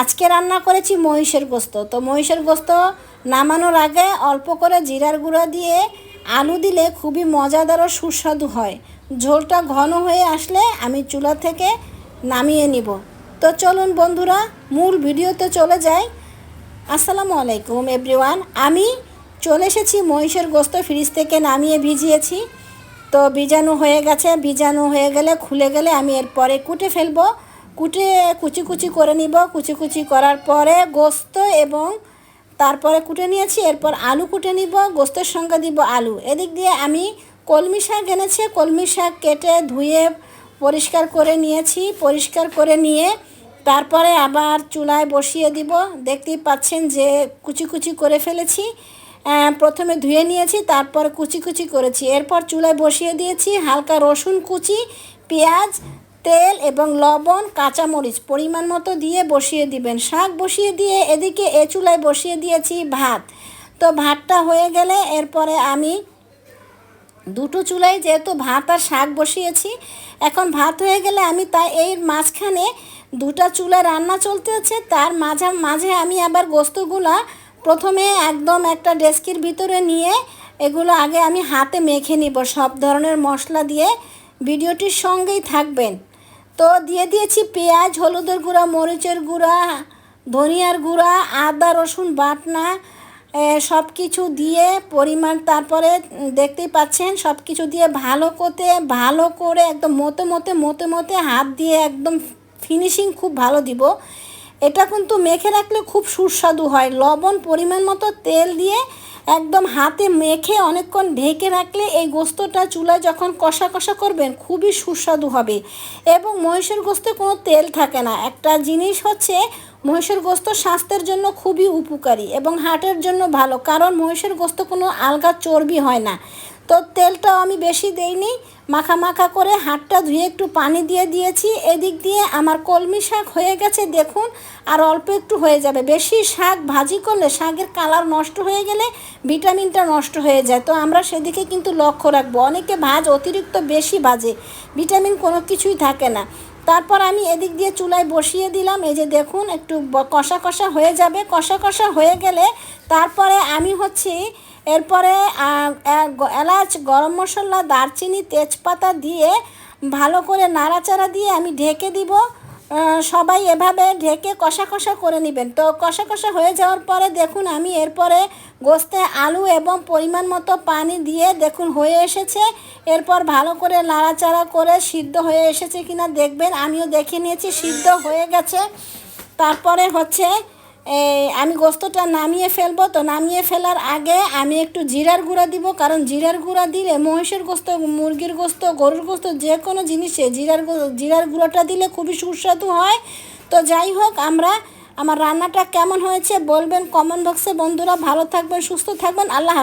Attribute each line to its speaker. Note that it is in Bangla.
Speaker 1: আজকে রান্না করেছি মহিষের গোস্ত। তো মহিষের গোস্ত নামানোর আগে অল্প করে জিরার গুঁড়া দিয়ে আলু দিলে খুবই মজাদার ও সুস্বাদু হয়। ঝোলটা ঘন হয়ে আসলে আমি চুলা থেকে নামিয়ে নিব। তো চলুন বন্ধুরা, মূল ভিডিওতে চলে যাই। আসসালামু আলাইকুম এভরিওয়ান, আমি চলে এসেছি মহিষের গোস্ত ফ্রিজ থেকে নামিয়ে ভিজিয়েছি। তো বীজাণু হয়ে গেছে বীজাণু হয়ে গেলে খুলে গেলে আমি এরপরে কুটে ফেলব। কুটে কুচি কুচি করে নিব। কুচি কুচি করার পরে গোস্ত এবং তারপরে কুটে নিয়েছি, এরপর আলু কুটে নিব, গোস্তের সঙ্গে দিব আলু। এদিক দিয়ে আমি কলমি শাক এনেছে, কলমি শাক কেটে ধুয়ে পরিষ্কার করে নিয়েছি, পরিষ্কার করে নিয়ে তারপরে আবার চুলায় বসিয়ে দিব। দেখতেই পাচ্ছেন যে কুচি কুচি করে ফেলেছি। প্রথমে ধুয়ে নিয়েছি, তারপর কুচি কুচি করেছি। এরপর চুলায় বসিয়ে দিয়েছি হালকা রসুন কুচি, পেঁয়াজ তেল এবং লবণ, কাঁচামরিচ পরিমাণ মতো দিয়ে বসিয়ে দিবেন। শাক বসিয়ে দিয়ে এদিকে এ চুলায় বসিয়ে দিয়েছি ভাত। তো ভাতটা হয়ে গেলে এরপরে আমি দুটো চুলায় যেহেতু ভাত আর শাক বসিয়েছি, এখন ভাত হয়ে গেলে আমি তাই এই মাঝখানে দুটা চুলায় রান্না চলতে আছে। তার মাঝে মাঝে আমি আবার গোস্তগুলা প্রথমে একদম একটা ডেস্কির ভিতরে নিয়ে এগুলো আগে আমি হাতে মেখে নিব। সব ধরনের মশলা দিয়ে ভিডিওটির সঙ্গেই থাকবেন। তো দিয়ে দিয়েছি পেঁয়াজ, হলুদের গুঁড়া, মরিচের গুঁড়া, ধনিয়ার গুঁড়া, আদা, রসুন, বাটনা সব কিছু দিয়ে পরিমাণ তারপরে দেখতেই পাচ্ছেন সব কিছু দিয়ে ভালো করতে, ভালো করে একদম মতে মতে মতে মতে হাত দিয়ে একদম ফিনিশিং খুব ভালো দিব। এটা কিন্তু মেখে রাখলে খুব সুস্বাদু হয়। লবণ পরিমাণ মতো তেল দিয়ে একদম হাতে মেখে অনেকক্ষণ ঢেকে রাখলে এই গোস্তটা চুলায় যখন কষা কষা করবেন খুবই সুস্বাদু হবে। এবং মহিষের গোস্তে কোনো তেল থাকে না। একটা জিনিস হচ্ছে মহিষের গোস্ত স্বাস্থ্যের জন্য খুবই উপকারী এবং হার্টের জন্য ভালো, কারণ মহিষের গোস্ত কোনো আলগা চর্বি হয় না। তো তেলটাও আমি বেশি দেইনি, মাখা মাখা করে হাতটা ধুয়ে একটু পানি দিয়ে দিয়েছি। এদিক দিয়ে আমার কলমি শাক হয়ে গেছে, দেখুন, আর অল্প একটু হয়ে যাবে। বেশি শাক ভাজি করলে শাকের কালার নষ্ট হয়ে গেলে ভিটামিনটা নষ্ট হয়ে যায়। তো আমরা সেদিকে কিন্তু লক্ষ্য রাখব। অনেকে ভাজ অতিরিক্ত বেশি ভাজে, ভিটামিন কোনো কিছুই থাকে না। তারপর আমি এদিক দিয়ে চুলায় বসিয়ে দিলাম। এই যে দেখুন, একটু কষা কষা হয়ে যাবে। কষা কষা হয়ে গেলে তারপরে আমি হচ্ছি, এরপরে এলাচ, গরম মশলা, দারচিনি, তেজপাতা দিয়ে ভালো করে নাড়াচাড়া দিয়ে আমি ঢেকে দিব। সবাই এভাবে ঢেকে কষা কষা করে নেবেন। তো কষা কষা হয়ে যাওয়ার পরে দেখুন, আমি এরপরে গোস্তে আলু এবং পরিমাণ মতো পানি দিয়ে দেখুন হয়ে এসেছে। এরপর ভালো করে নাড়াচাড়া করে সিদ্ধ হয়ে এসেছে কিনা দেখবেন। আমিও দেখে নিয়েছি, সিদ্ধ হয়ে গেছে। তারপরে হচ্ছে আমি গোস্তটা নামিয়ে ফেলব। তো নামিয়ে ফেলার আগে আমি একটু জিরার গুঁড়া দিব, কারণ জিরার গুঁড়া দিলে মহিষের গোস্ত, মুরগির গোস্ত, গরুর গোস্ত, যে কোনো জিনিসে জিরার জিরার গুঁড়াটা দিলে খুবই সুস্বাদু হয়। তো যাই হোক, আমরা, আমার রান্নাটা কেমন হয়েছে বলবেন কমেন্ট বক্সে। বন্ধুরা ভালো থাকবেন, সুস্থ থাকবেন। আল্লাহ।